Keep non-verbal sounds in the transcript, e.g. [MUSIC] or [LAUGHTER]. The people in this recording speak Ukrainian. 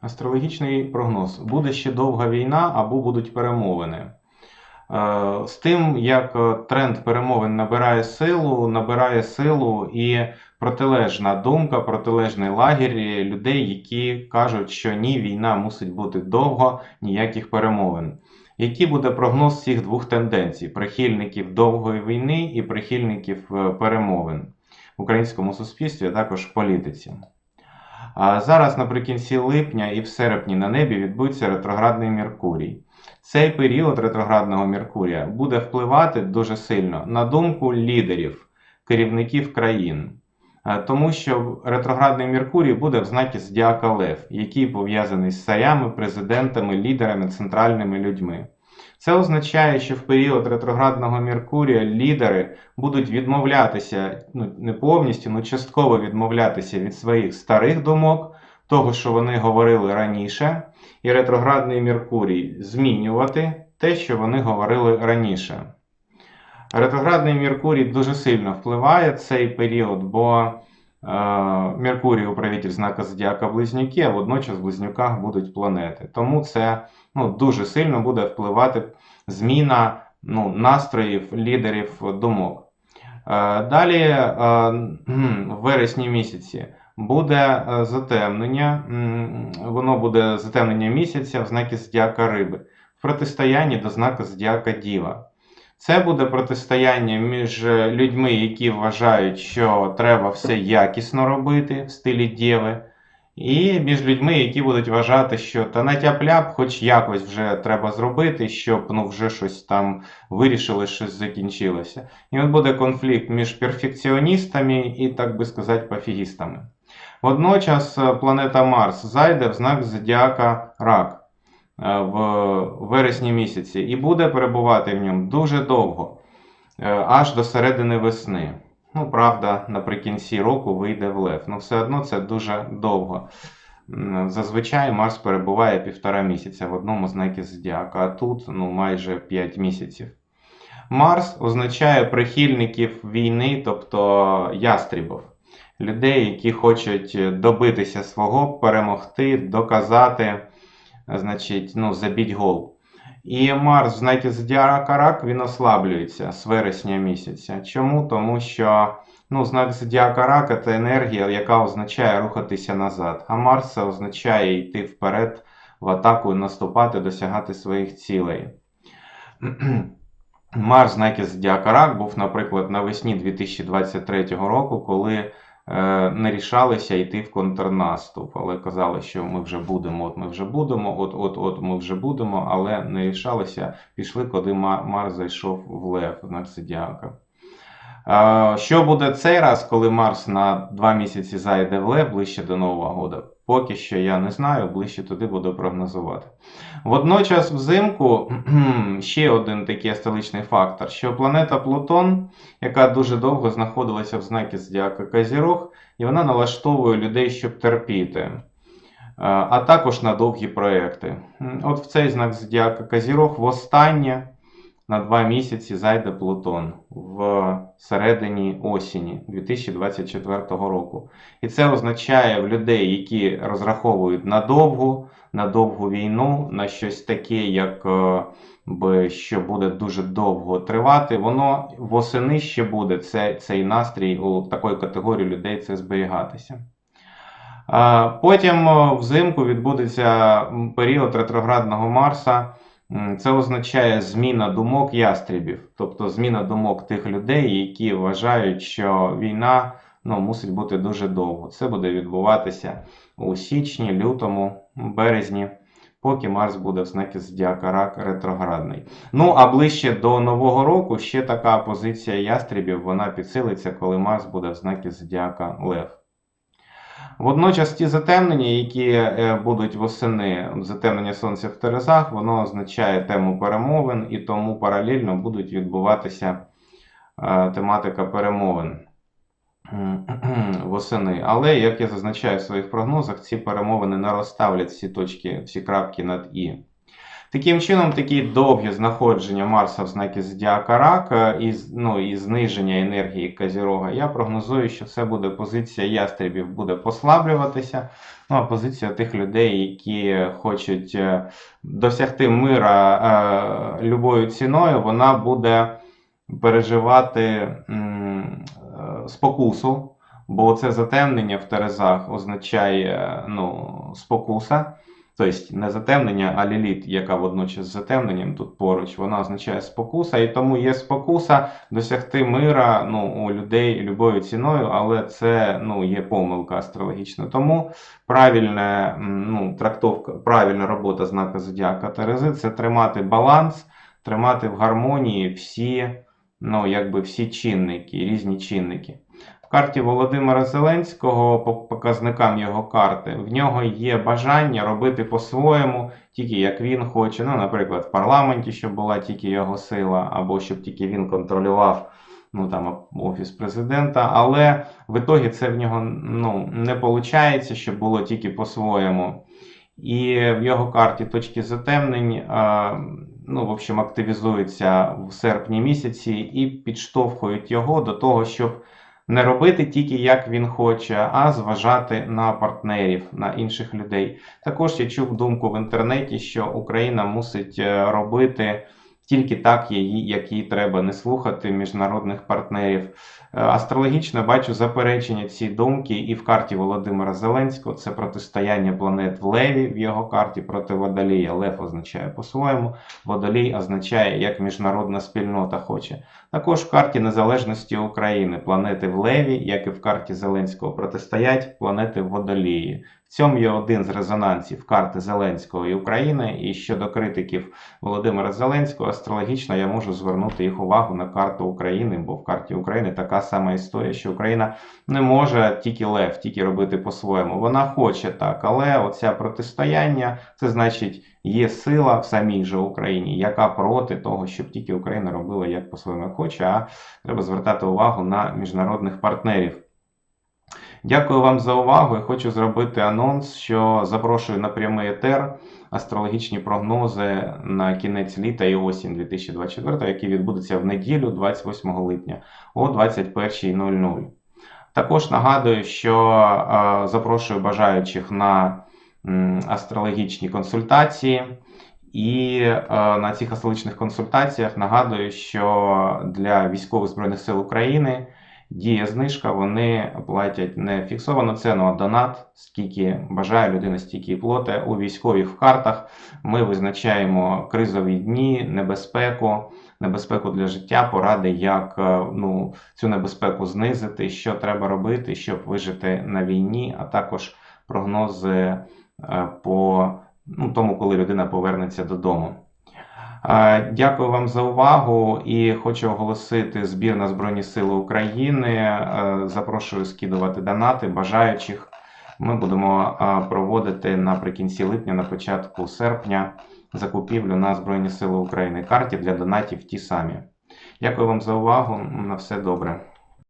Астрологічний прогноз. Буде ще довга війна або будуть перемовини. Е, З тим, як е, тренд перемовин набирає силу, набирає силу і протилежна думка, протилежний лагерь людей, які кажуть, що ні, війна мусить бути довго, ніяких перемовин. Який буде прогноз цих двох тенденцій: прихильників довгої війни і прихильників е, перемовин в українському суспільстві, а також в політиці? А зараз наприкінці липня і в серпні на небі відбудеться ретроградний Меркурій. Цей період ретроградного Меркурія буде впливати дуже сильно на думку лідерів, керівників країн. Е, Тому що ретроградний Меркурій буде в знакі Зодіака Лев, який пов'язаний з царями, президентами, лідерами, центральними людьми. Це означає, що в період ретроградного Меркурія лідери будуть відмовлятися, ну не повністю, ну частково відмовлятися від своїх старих думок, того, що вони говорили раніше, і ретроградний Меркурій змінювати те, що вони говорили раніше. Ретроградний Меркурій дуже сильно впливає цей період, бо Меркурій управитель знака Зодіака Близнюки, а водночас в близнюках будуть планети. Тому це ну, дуже сильно буде впливати зміна ну, настроїв лідерів думок. Е, Далі, е, в вересні місяці, буде е, затемнення, воно буде затемнення місяця в знакі Зодіака Риби, в протистоянні до знака Зодіака Діва. Це буде протистояння між людьми, які вважають, що треба все якісно робити в стилі Дєви, і між людьми, які будуть вважати, що та натяп-ляп, хоч якось вже треба зробити, щоб ну, вже щось там вирішили, щось закінчилося. І от буде конфлікт між перфекціоністами і, так би сказати, пофігістами. Водночас е, планета Марс зайде в знак Зодіака Рак е, в вересні місяці і буде перебувати в ньому дуже довго, е, аж до середини весни. Ну, правда, наприкінці року вийде в Лев. Ну, все одно це дуже довго. Зазвичай Марс перебуває півтора місяця в одному знакі Зодіака, а тут ну, майже 5 місяців. Марс означає прихильників війни, тобто ястрібів, людей, які хочуть добитися свого, перемогти, доказати, значить, ну, забіть гол. І Марс в знакі Зодіака Рак він ослаблюється з вересня місяця. Чому? Тому що ну, знак Зодіака Рак це енергія, яка означає рухатися назад. А Марс це означає йти вперед в атаку, наступати, досягати своїх цілей. [CLEARS THROAT] Марс в знакі Зодіака Рак був, наприклад, навесні 2023 року, коли не рішалися йти в контрнаступ, але казали, що ми вже будемо, от ми вже будемо, от от от ми вже будемо, але не рішалися, пішли, коли Мар зайшов в Лев, на Зодіака. Е, Що буде цей раз, коли Марс на два місяці зайде в Лев ближче до Нового года? Поки що я не знаю, ближче туди буду прогнозувати. Водночас, взимку [CLEARS THROAT] ще один такий столичний фактор, що планета Плутон, яка дуже довго знаходилася в знакі Зодіака Казірог, і вона налаштовує людей, щоб терпіти, Е, а також на довгі проекти. От в цей знак Зодіака Казірог востаннє на два місяці зайде Плутон в середині осені 2024 року. І це означає в людей, які розраховують на довгу, на довгу війну, на щось таке, як е, би, що буде дуже довго тривати, воно восени ще буде це, цей настрій у такої категорії людей це зберігатися. Потім е, взимку відбудеться період ретроградного Марса. Це означає зміна думок ястребів, тобто зміна думок тих людей, які вважають, що війна ну, мусить бути дуже довго. Це буде відбуватися у січні, лютому, березні, поки Марс буде в знакі Зодіака Рак ретроградний. Ну а ближче до Нового року ще така позиція ястребів, вона підсилиться, коли Марс буде в знакі Зодіака Лев. Водночас ті затемнення, які е, будуть восени, затемнення сонця в Терезах, воно означає тему перемовин, і тому паралельно будуть відбуватися е, тематика перемовин [CLEARS THROAT] восени. Але, як я зазначаю в своїх прогнозах, ці перемовини не розставлять всі точки, всі крапки над І. Таким чином, такі довгі знаходження Марса в знакі Зодіака Рак е, і, ну, і зниження енергії Козірога, я прогнозую, що це буде позиція ястребів буде послаблюватися. Ну, а позиція тих людей, які хочуть е, досягти мира е, любою ціною, вона буде переживати м, е, спокусу, бо це затемнення в Терезах означає ну, спокуса. Тобто не затемнення, а ліліт, яка водночас з затемненням тут поруч, вона означає спокуса, і тому є спокуса досягти мира ну, у людей любою ціною, але це ну, є помилка астрологічна. Тому правильна ну, трактовка, правильна робота знака Зодіака Терези це тримати баланс, тримати в гармонії всі, ну, якби всі чинники, різні чинники. Карті Володимира Зеленського, по показникам його карти, в нього є бажання робити по-своєму, тільки як він хоче. Ну, наприклад, в парламенті, щоб була тільки його сила, або щоб тільки він контролював ну, там, офіс президента. Але в ітогі це в нього ну, не виходить, щоб було тільки по-своєму. І в його карті точки затемнень ну, в общем, активізуються в серпні місяці і підштовхують його до того, щоб не робити тільки як він хоче, а зважати на партнерів, на інших людей. Також я чув думку в інтернеті, що Україна мусить е, робити тільки так, її- як їй треба, не слухати міжнародних партнерів. Е, Астрологічно бачу заперечення цієї думки і в карті Володимира Зеленського. Це протистояння планет в Леві в його карті проти Водолія. Лев означає по-своєму, Водолій означає, як міжнародна спільнота хоче. Також в карті незалежності України планети в Леві, як і в карті Зеленського, протистоять планети в Водолії. Цьому є один з резонансів карти Зеленського і України. І щодо критиків Володимира Зеленського, астрологічно я можу звернути їх увагу на карту України, бо в карті України така сама історія, що Україна не може тільки лев, тільки робити по-своєму. Вона хоче так, але оця протистояння це значить є сила в самій же Україні, яка проти того, щоб тільки Україна робила як по-своєму хоче, а треба звертати увагу на міжнародних партнерів. Дякую вам за увагу і хочу зробити анонс, що запрошую на прямий етер астрологічні прогнози на кінець літа і осінь 2024, який відбудеться в неділю, 28 липня о 21.00. Також нагадую, що е, запрошую бажаючих на астрологічні консультації. І е, на цих астрологічних консультаціях нагадую, що для військових збройних сил України діє знижка, вони платять не фіксовану ціну, а донат, скільки бажає людина, стільки і плоте. У військових картах ми визначаємо кризові дні, небезпеку, небезпеку для життя, поради, як е, ну, цю небезпеку знизити, що треба робити, щоб вижити на війні, а також прогнози е, по ну, тому, коли людина повернеться додому. Дякую вам за увагу і хочу оголосити збір на Збройні Сили України. Е, Запрошую скидувати донати бажаючих. Ми будемо проводити наприкінці липня, на початку серпня закупівлю на Збройні Сили України карті для донатів ті самі. Дякую вам за увагу. На все добре.